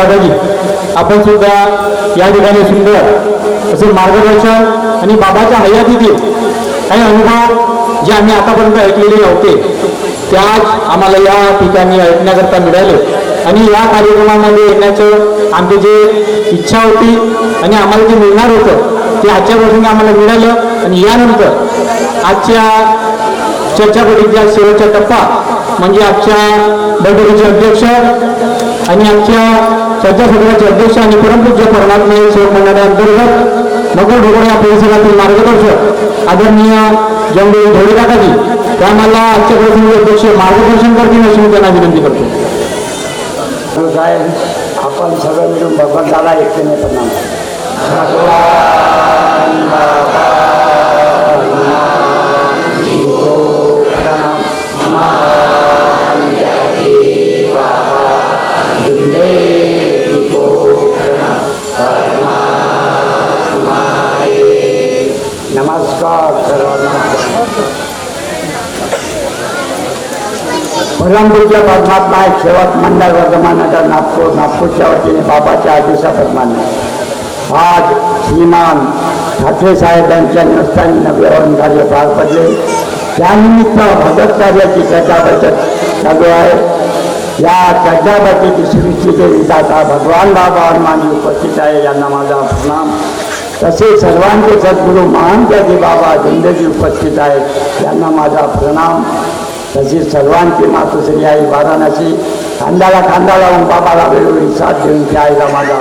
दादाजी आपण सुद्धा या ठिकाणी सुंदर असं मार्गदर्शन आणि बाबाच्या हयातीतील काही अनुभव जे आम्ही आतापर्यंत ऐकलेले नव्हते त्याच आम्हाला या ठिकाणी ऐकण्याकरता मिळाले. आणि या कार्यक्रमामध्ये येण्याचं आमची जे इच्छा होती आणि आम्हाला जे मिळणार होतं ते आजच्या वर्षाने आम्हाला मिळालं. आणि यानंतर आजच्या चर्चापटीचा शेवटचा टप्पा. म्हणजे आजच्या बैठकीचे अध्यक्ष आणि आमच्या चर्चासत्राचे अध्यक्ष आणि परमपूज्य परमात्मा सेवक मंडळाअंतर्गत मकर ढोबळे या परिसरातील मार्गदर्शक आदरणीय जंगल ढोळेकाकाजी त्या मला आजच्या प्रसंगी अध्यक्ष मार्गदर्शन करतील अशी मी त्यांना विनंती करतो. साहेब आपण सगळं मिळून भगवंताला एकटेने प्रणाम परमपूज्य परमात्मा एक शेवट मंडळ वर्धमान नागपूर नागपूरच्या वतीने बाबाच्या आदेशाप्रमाणे आज श्रीमान ठाकरे साहेब यांच्या निवस्थानी नवीन कार्य पार पडले. त्यानिमित्त भगत कार्याची चर्चा बैठक चालू आहे. या चर्चा बैठकीची सृष्टीचे विधाता भगवान बाबा हनुमानी उपस्थित आहे. यांना माझा प्रणाम. तसेच सर्वांचे सद्गुरू महान त्याचे बाबा जिंदगी उपस्थित आहेत. यांना माझा प्रणाम. तशी सर्वांची मातोश्री आई वाराणसी खांद्याला खांदा लावून बाबाला वेळोवेळी साथ देऊन त्या आईला माझा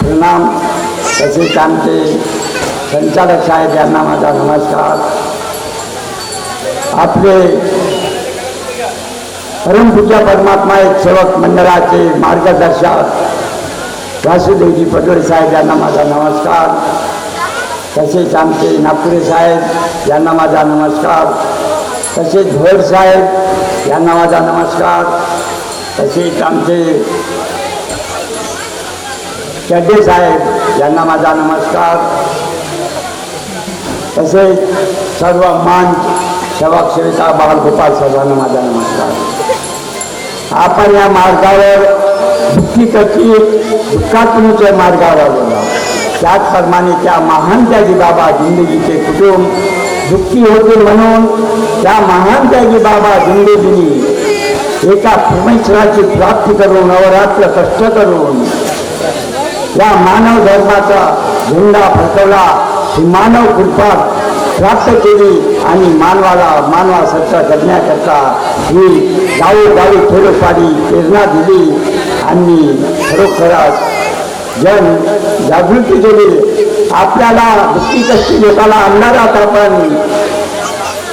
प्रणाम. तसेच आमचे संचालक साहेब यांना माझा नमस्कार. आपले परमपूज्य परमात्मा एक सेवक मंडळाचे मार्गदर्शक वासुदेवजी पटोळे साहेब यांना माझा नमस्कार. तसेच आमचे नागपुरे साहेब यांना माझा नमस्कार. तसेच भोर साहेब यांना माझा नमस्कार. तसेच आमचे चड्डे साहेब यांना माझा नमस्कार. तसेच सर्व मान सेवक सेविका बाळगोपाल सर्वांना माझा नमस्कार. आपण या मार्गावर दुःखी कशी दुःखातूनच्या मार्गावर आलेलो. त्याचप्रमाणे त्या महान त्यागी बाबा, जिंदगीचे कुटुंब दुःखी होते म्हणून त्या महान त्यागी बाबा दिली एका परमेश्वराची प्राप्ती करून नवरात्र कष्ट करून या मानव धर्माचा झेंडा फडकवला ही मानव कृपा प्राप्त केली आणि मानवाला मानवासारखा करण्याकरता ही गावोगावी थोडंफारी प्रेरणा दिली आणि खरोखरच जन जागृती केली. आपल्याला दुःखी कष्टी लोकांना आणणारात आपण.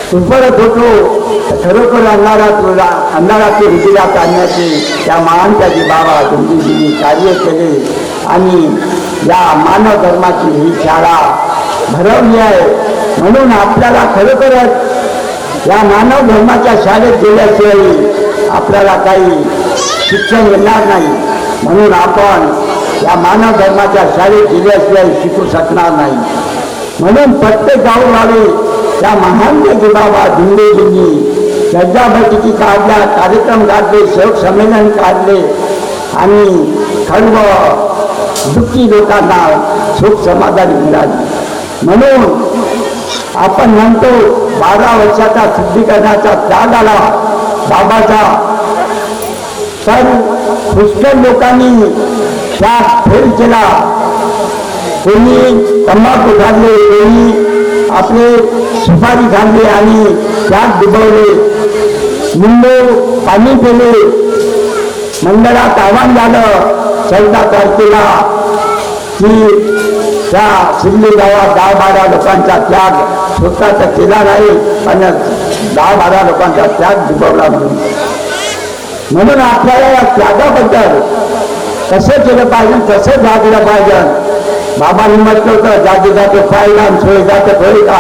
सुपरत होतो खरोखर अंधारात अंधाराची रुटीला आणण्याचे त्या महान त्याची बाबा तुमची कार्य केले. आणि या मानव धर्माची ही शाळा भरवली आहे. म्हणून आपल्याला खरोखरच या मानव धर्माच्या शाळेत गेल्याशिवाय आपल्याला काही शिक्षण येणार नाही. म्हणून आपण या मानव धर्माच्या शाळेत दिल्याशिवाय शिकू शकणार नाही. म्हणून प्रत्येक गावोगावी त्या महान बाबा धुंडेजींनी चर्चा बैठकी काढल्या कार्यक्रम काढले सेवक संमेलन काढले आणि सर्व दुःखी लोकांना सुख समाधान मिळाली. म्हणून आपण म्हणतो बारा वर्षाचा शुद्धीकरणाचा त्याग आला बाबाचा सर पुष्कळ लोकांनी त्या फेर केला. कोणी तंबाखू घातले कोणी आपले सुपारी घातले आणि त्यात डुबवले. लिंबू पाणी पेले. मंडळात आव्हान झालं चौदा तारखेला की त्या शिल्ली गावात दहा बारा लोकांचा त्याग स्वतःचा केला नाही पण दहा बारा लोकांचा त्याग डुबवला म्हणून. म्हणून आपल्याला या त्यागाबद्दल कसं केलं पाहिजे कसं जागलं पाहिजे? बाबांनी म्हटलं होतं जागे जाते पाहिला आणि सोय जाते घरी का?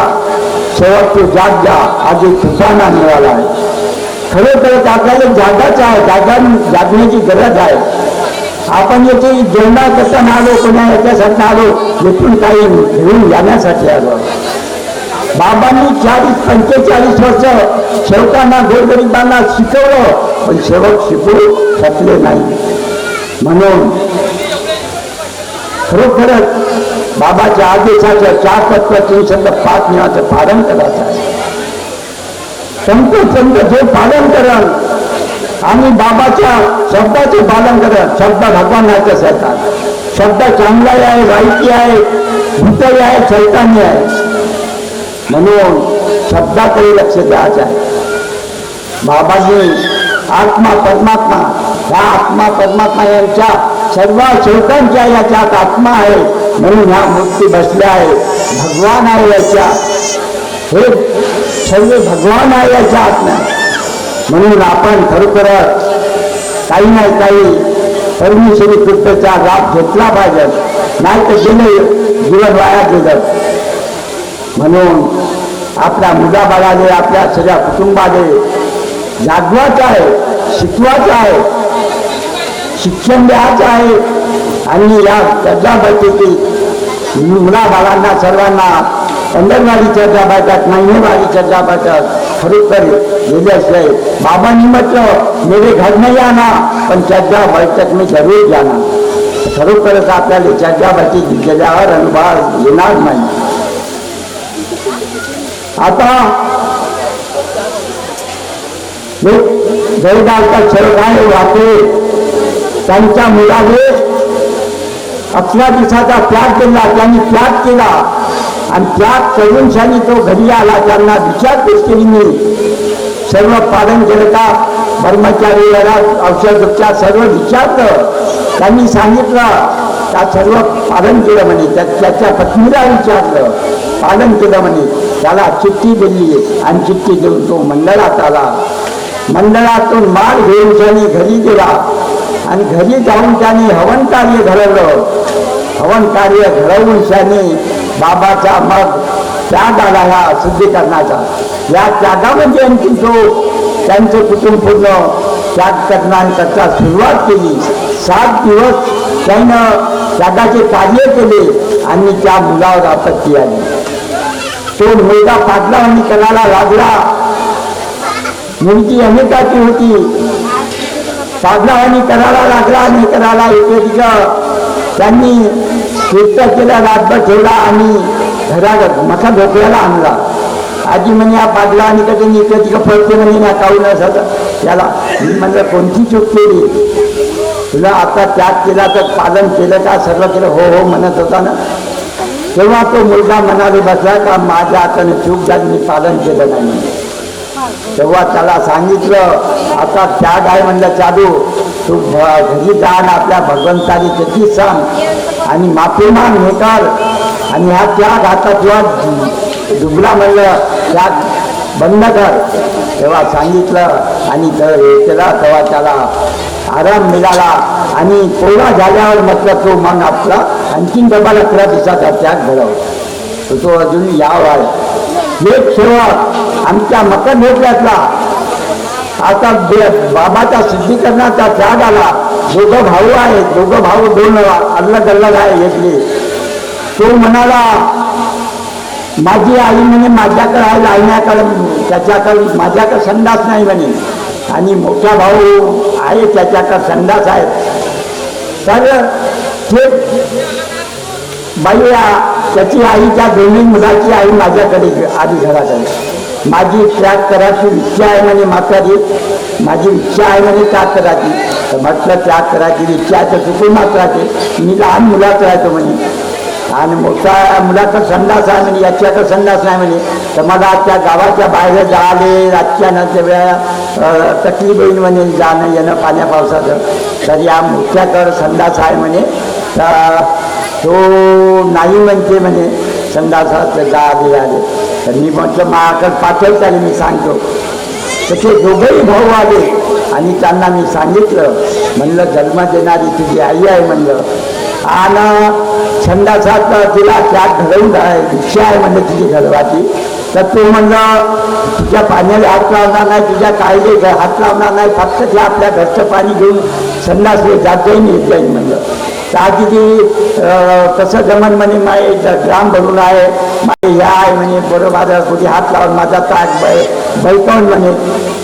शेवट तू जाग जा आधी तुफाना मिळाला आहे खरोखरच आपल्याला जागाच आहे जागा जागण्याची गरज आहे. आपण याची जेवणा कसं आलो कोणा याच्यासाठी आलो येथून काही घेऊन जाण्यासाठी आलो. बाबांनी चाळीस पंचेचाळीस वर्ष शेवटांना गोरगरिबांना शिकवलं पण शेवक शिकू शकले नाही. म्हणून खरोखरच बाबाच्या आदेशाच्या चार तत्व शब्द पाच नियमाचं पालन करायचं आहे. संत संत जे पालन करण आणि बाबाच्या शब्दाचे पालन करण शब्द भगवानाच्या येतात शब्द चांगला आहे वाईटी आहे भूतही आहे चैतान्य आहे. म्हणून शब्दाकडे लक्ष द्यायचं आहे. बाबाजी आत्मा परमात्मा ह्या आत्मा परमात्मा यांच्या सर्व शेवटांच्या याच्यात आत्मा आहे म्हणून ह्या मूर्ती बसल्या आहे भगवान आहे याच्या. हे सर्व भगवान आहे याच्या आत्मा म्हणून आपण खरोखर काही नाही काही परमेश्वरी कृपेचा लाभ घेतला पाहिजे. नाही तर गेले जीवन वाया गेलं. म्हणून आपल्या मुलाबाळाने आपल्या सगळ्या कुटुंबाने जागवायचं आहे शिकवायचं आहे शिक्षण द्यायचं आहे. आणि या चर्चा मुलाबाळांना सर्वांना अंगणवाडी चर्चा बैठक महिनेवाडी चर्चा बैठक खरोखर गेल्याशिवाय बाबांनी म्हटलं मेरे घर नाही आना पण चर्चा बैठक मी जरूर जाणार. खरोखरच आपल्याला चर्चा बैठक गेल्यावर अनुभव येणार नाही. आता जयगावचा शेवगाय वाटे? त्यांच्या मुलाने अकरा दिवसाचा त्याग केला त्यांनी त्याग केला. आणि त्याग करून शाली तो घरी आला त्यांना विचारपूस केली मी. सर्व पालन केलं का ब्रह्मचारी याला सर्व विचारलं. त्यांनी सांगितलं त्या सर्व पालन केलं म्हणे. त्या त्याच्या पत्नीला विचारलं पालन केलं म्हणे. त्याला चिठ्ठी दिली आणि चिठ्ठी देऊन तो मंडळात आला. मंडळातून माल घेऊन त्याने घरी गेला. आणि घरी जाऊन त्याने हवन कार्य घडवलं. हवन कार्य घडवून त्याने बाबाचा मग त्याग आला ह्या सिद्धीकरणाचा या त्यागामध्ये आणखी तो त्यांचं कुटुंब पूर्ण त्याग करण्याकरता सुरुवात केली. सात दिवस त्यानं त्यागाचे कार्य केले आणि त्या मुलावर आपत्ती आली. तो मुलगा फाटला आणि कणाला लागला. मुलगी अनेकाची होती. पाडला आणि कणाला लागला आणि कणाला एक त्यांनी कृत्य केला रातभर ठेवला आणि घरात मका ढोकळ्याला आणला. आजी म्हणे हा पाडला आणि कधी इकडे तिकडं पडते म्हणे ना काऊ न झालं? याला मी म्हणलं कोणती चूक केली? तुला आता त्याग केला तर पालन केलं का सर्व केलं हो हो म्हणत होता ना. तेव्हा तो मुलगा मनाली बसला का माझ्या हाताने चूक झाली मी पालन केलं नाही. तेव्हा त्याला सांगितलं आता त्याग आहे म्हणलं चालू. तू घरी जा आपल्या भगवंतानी त्याची सांग. आणि माफी माग हे काल आणि हा त्याग आता तुला डुबला म्हणलं त्याग बंद कर. तेव्हा सांगितलं आणि त- हे केला तेव्हा त्याला आराम मिळाला आणि पोळा झाल्यावर म्हटलं तो मन आपला आणखीन डबल अकरा दिवसाचा त्याग घडवला तो अजून याव आहे. एक सेवा आमच्या मकर ढोकल्यातला आता बे- बाबाच्या शुद्धीकरणाचा त्याग आला. दोघं भाऊ आहेत. दोघं भाऊ दोन अलग अलग आहे घेतले तो म्हणाला माझी आई म्हणे माझ्याकडे आहे लावण्याकडे त्याच्याकडे माझ्याकडे संडास नाही म्हणे. आणि मोठा भाऊ आहे त्याच्याकडे संडास आहेत तर ते बाई त्याची आई त्या दोन्ही मुलाची आई माझ्याकडे आधी घराकडे. माझी त्याग करायची इच्छा आहे म्हणे म्हातारी. माझी इच्छा आहे म्हणे त्याग करायची तर म्हटलं त्याग करायची इच्छा आहे तर चुकून मात्राची मी लहान मुलाचं राहतो म्हणे. आणि मोठा मुलाचा संडास आहे म्हणे याच्याकडे संडास नाही म्हणे. तर मला त्या गावाच्या बाहेर जाले रातच्या नंतर वेळा तकलीफ येईल म्हणे जाणं येणं पाण्या पावसाचं. तर या मोठ्याकडं संडास आहे म्हणे. तर तो नाही म्हणते म्हणे संडासाचं जा आले तर मी म्हटलं माकड पाठवत आले मी सांगतो. तसे दोघंही भाऊ आले आणि त्यांना मी सांगितलं. म्हणलं जन्म देणारी तुझी आई आहे म्हणलं. आणि छंदासात तिला त्याग घडवून जाय इच्छा आहे म्हणजे तुझी घडवाची तर तो म्हणलं तुझ्या पाण्याला हात लावणार नाही तुझ्या काळजी हात लावणार नाही फक्त ते आपल्या घरचं पाणी घेऊन संडास जात जाईन येत जाईन म्हणलं. तर आधी ती कसं जमन म्हणे माय ग्राम भरून आहे. माय ह्या आहे म्हणे बरं माझा कुठे हात लावून माझा ताक बै बैठवून म्हणे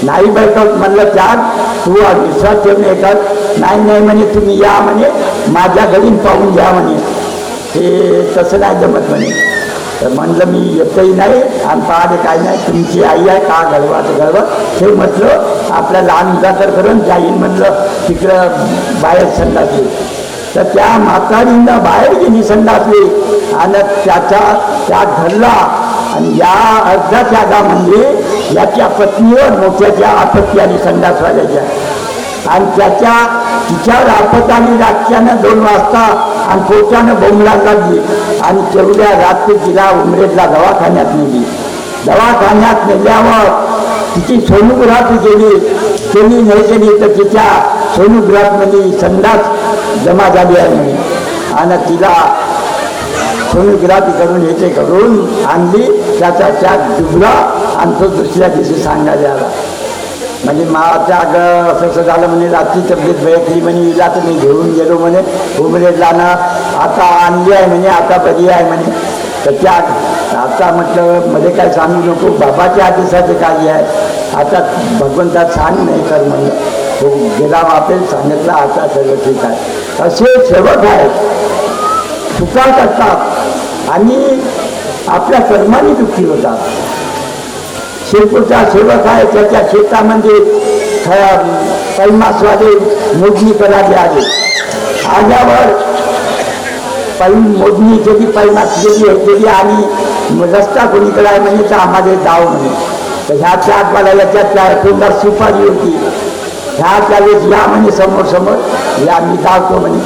नाही बैठवत म्हणलं त्यात तू विश्वास ठेवून येतात. नाही नाही म्हणे तुम्ही या म्हणे माझ्या घरी पाहून घ्या म्हणे. हे तसं नाही जमत म्हणे. तर म्हणलं मी येतही नाही आणि पाहते काय नाही. तुमची आई आहे का घडवा ते घडवा हे म्हटलं आपल्या लहान मुला तर करून जाईन म्हणलं तिकडं बाहेर संडासली. तर त्या म्हातारीनं बाहेर गेली संडासली. आणि त्याचा त्या घडला आणि या अर्ध्या म्हणजे याच्या पत्नीवर मोठ्याच्या आपत्ती आली संडासवाल्याच्या. आणि त्याच्या तिच्यावर आपत आली रातच्यानं दोन वाजता आणि पोटानं बोंबला लागली आणि तेवढ्या रात्री तिला उमरेजला दवाखान्यात नेली. दवाखान्यात नेल्यावर तिची सोनोग्राफी केली केली नाही केली तर तिच्या सोनोग्राफमध्ये संडास जमा झाली आहे. आणि तिला सोनोग्राफी करून याचे करून आणली. त्याचा चाक डुबला आणि तो दुसऱ्या दिवशी सांगायला आला. म्हणजे माझ्या अगं असं असं झालं म्हणे रात्री तब्येत भेटली म्हणे हिला तर मी घेऊन गेलो म्हणे उमरेला जाणं आता आणली आहे म्हणे आता बरी आहे म्हणे. तर त्या आता म्हटलं मध्ये काय सांगू नको बाबाच्या आदेशाचे काय आहे. आता भगवंता सांग नाही कर म्हणलं तो गेला वापेल सांगितलं आता सगळं ठीक आहे. असे सेवक आहेत. चुका करतात आणि आपल्या कर्माने दुःखी होतात. शिरपूरचा सेवक आहे त्याच्या शेतामध्ये पैमासवादे मोजणी करायला आले. आल्यावर पै मोजणी केली पैमास गेली हे केली आणि रस्ता कोणीकडे आहे म्हणे तर आम्हाला दाव म्हणे. तर ह्या चाकवाला याच्यात त्या तोंडात सुपारी होती. ह्या त्यावेळेस या म्हणे समोर समोर या मी धावतो म्हणे.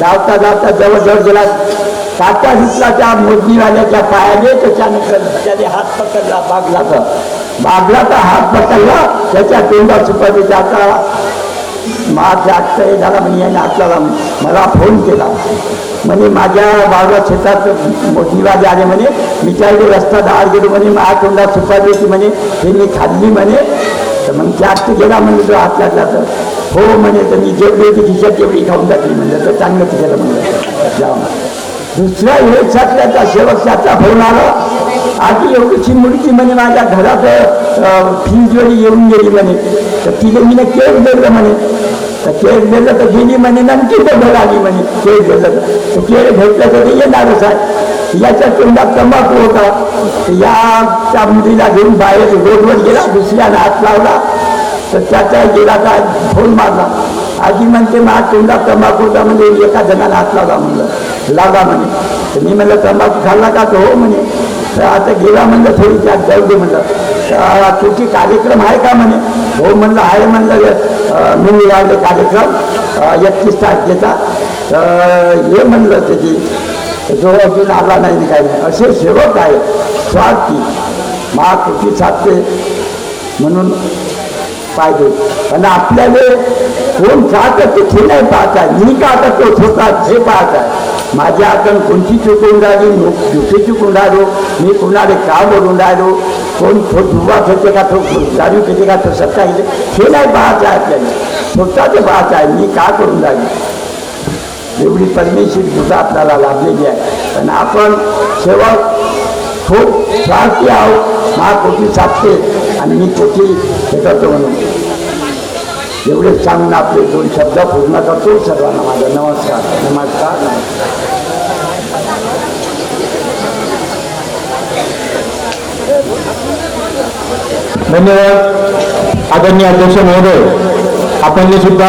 धावता धावता जवळजवळ गेला काटा हितला त्या मोजणीवाल्याच्या पायाने त्याच्यानंतर त्याने हात पकडला बागलाचा बागलाचा हात पकडला त्याच्या तोंडात सुपारी त्याचा माझ्या हे झाला म्हणजे याने आपल्याला मला फोन केला. म्हणे माझ्या बाबा शेतात मोठीवाले आले म्हणे. मी त्यावेळी रस्ता दहा गेलो म्हणे माझ्या तोंडात सुपारी होती म्हणे. हे मी खाल्ली म्हणे. तर मग त्यात गेला म्हणजे तो हात लागला तर. हो म्हणे तर मी जेवढी होती खिशात जेवढी खाऊन जातली म्हणजे तर चांगलं केलं म्हणलं जाऊ. दुसऱ्या वेळेसातल्याचा शेवटच्याचा फोन आला. आधी एवढीची मुलगी म्हणे माझ्या घरात फीजवरी येऊन गेली म्हणे. तर तिने मी केक दिलं म्हणे. तर केक दिलं तर गेली म्हणे नंतर तर घर आली म्हणे केक दिलं तर. केक भेटलं तर ते येणारच आहे याच्या तोंडात तंबाखू होता. तर या त्या मुलीला घेऊन बाहेर रोडवर गेला दुसऱ्याला हात लावला. तर त्याचा गेला का फोन मारला. आजी म्हणते मा तोंडात तंबाखू होता म्हणजे एका जणाला हात लागा म्हणलं. लागा म्हणे. तर मी म्हणलं तंबाखू खाल्ला का तो? हो म्हणे. तर आता गेला म्हणलं थोडी त्यात जाऊ दे म्हणलं. तुझी कार्यक्रम आहे का? म्हणे. हो म्हणलं आहे म्हणलं मी लागले कार्यक्रम एकतीस तारखेचा. तर हे म्हणलं त्याची जो अजून आला नाही काय नाही. असे सेवक आहे स्वार्थी. महाकृती साधते म्हणून पाहिजे. आणि आपल्याला कोण का तिथे नाही पाहता आहे. मी का करतो छोटा हे पाहत आहे. माझ्या हातून कोणती चुकून राहिली? दुसरी चुकून राहिलो. मी कोणाला का बोलून राहिलो? कोण तो दुवा खेळते का? तो दारू घेते का? तो सत्ता घेते? हे नाही पाहायचं आहे आपल्याला. ते बाळाचं आहे. मी का करून राहिली? एवढी परमेश्वर सुद्धा आपल्याला लाभलेली आहे. पण आपण सेवक खूप स्वार्थी आहोत. महाकोटी साधते आणि मी हे करतो म्हणून एवढेच सांगून आपले दोन शब्द पूर्ण करतो सर्वांना माझा नमस्कार नमस्कार नमस्कार. धन्यवाद. आदरणीय अध्यक्ष महोदय आपण सुद्धा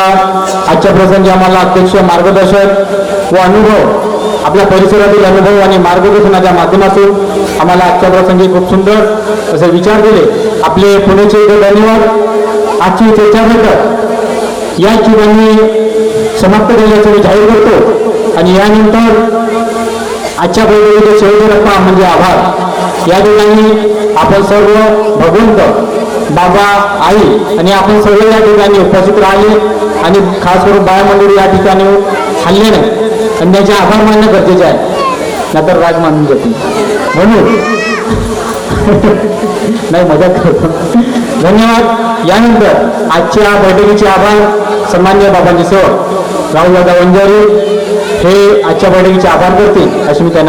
आजच्या प्रसंगी आम्हाला अध्यक्ष मार्गदर्शक व अनुभव आपल्या परिसरातील अनुभव आणि मार्गदर्शनाच्या माध्यमातून आम्हाला आजच्या प्रसंगी खूप सुंदर असे विचार दिले. आपले पुण्याचे धन्यवाद. आजची चर्चासत्र या ठिकाणी समाप्त झाल्याचं मी जाहीर करतो. आणि यानंतर आजच्या बैठकीचे शेवटी रक्कम म्हणजे आभार. या ठिकाणी आपण सर्व भगवंत बाबा आई आणि आपण सर्व या ठिकाणी उपस्थित राहिले आणि खास करून बाया मंडळी या ठिकाणी हल्ल्याने आणि त्याचे आभार मानणं गरजेचे आहे. नंतर राग मानून जाते म्हणून नाही मजा करतो. धन्यवाद. यानंतर आजच्या बैठकीचे आभार. सन्मान्य बाबांचे सर राहुल दादा वंजारी हे आजच्या बैठकीचे आभार करतील अशी मी त्यांना